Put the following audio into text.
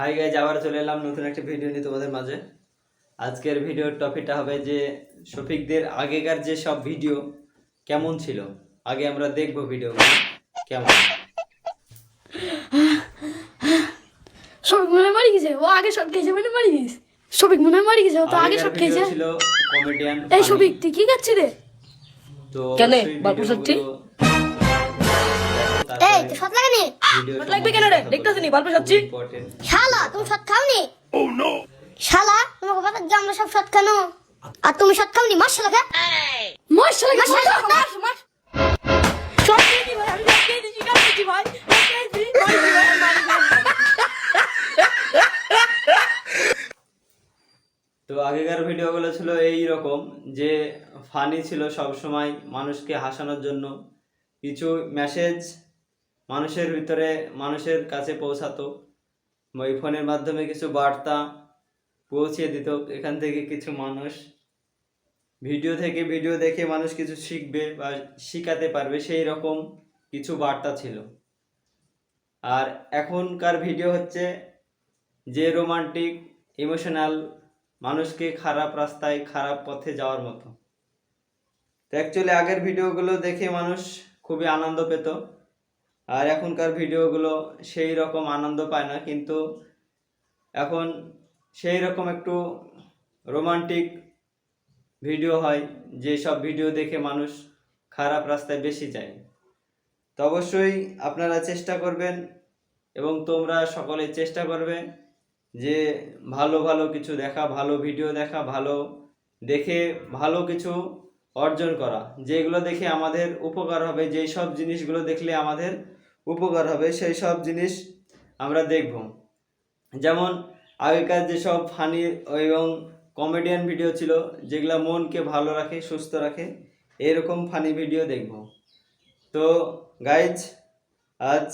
Hi guys আবার চলে এলাম নতুন একটা ভিডিও নিয়ে তোমাদের মাঝে। আজকের ভিডিওর টপিকটা হবে যে শফিকদের আগেকার যে সব ভিডিও কেমন ছিল? আগে আমরা দেখব ভিডিও কেমন। সবিক মনে হয় মারি গেছে। ও আগে শট খেয়েছে মানে মারি গেছে। সবিক মনে হয় মারি গেছে। ও তো আগে খেয়েছে। ছিল কমেডিয়ান এই সবিক তুই কি খাচ্ছি রে তো কেনে? বাপু সত্যি? লাগবে কেন রে? শালা তুমি সৎ খাওনি? শালা তোমাকে আমরা সব সৎ খানো আর তুমি সৎ খাওনি? খা। ভাই, আমি ভাই। তো আগেকার ভিডিওগুলো ছিল এই রকম যে ফানি ছিল সব সময় মানুষকে হাসানোর জন্য। কিছু মেসেজ মানুষের ভিতরে, মানুষের কাছে পৌঁছাতো। ওই ফোনের মাধ্যমে কিছু বার্তা পৌঁছে দিত। এখান থেকে কিছু মানুষ ভিডিও থেকে ভিডিও দেখে মানুষ কিছু শিখবে বা শিখাতে পারবে, সেই রকম কিছু বার্তা ছিল। আর এখনকার ভিডিও হচ্ছে যে রোমান্টিক, ইমোশনাল, মানুষকে খারাপ রাস্তায়, খারাপ পথে যাওয়ার মতো। তো অ্যাকচুয়ালি আগের ভিডিওগুলো দেখে মানুষ খুবই আনন্দ পেত। আর এখনকার ভিডিওগুলো সেই রকম আনন্দ পায় না, কিন্তু এখন সেই রকম একটু রোমান্টিক ভিডিও হয়, যে সব ভিডিও দেখে মানুষ খারাপ রাস্তায় বেশি যায়। তো অবশ্যই আপনারা চেষ্টা করবেন এবং তোমরা সকলে চেষ্টা করবে যে ভালো ভালো কিছু দেখা, ভালো ভিডিও দেখা, ভালো দেখে ভালো কিছু অর্জন করা। যেগুলো দেখে আমাদের উপকার হবে, যেই সব জিনিসগুলো দেখলে আমাদের উপকার হবে, সেই সব জিনিস আমরা দেখব। যেমন আগেকার যেসব ফানি এবং কমেডিয়ান ভিডিও ছিল, যেগুলো মনকে ভালো রাখে, সুস্থ রাখে, এরকম ফানি ভিডিও দেখব। তো গাইজ আজ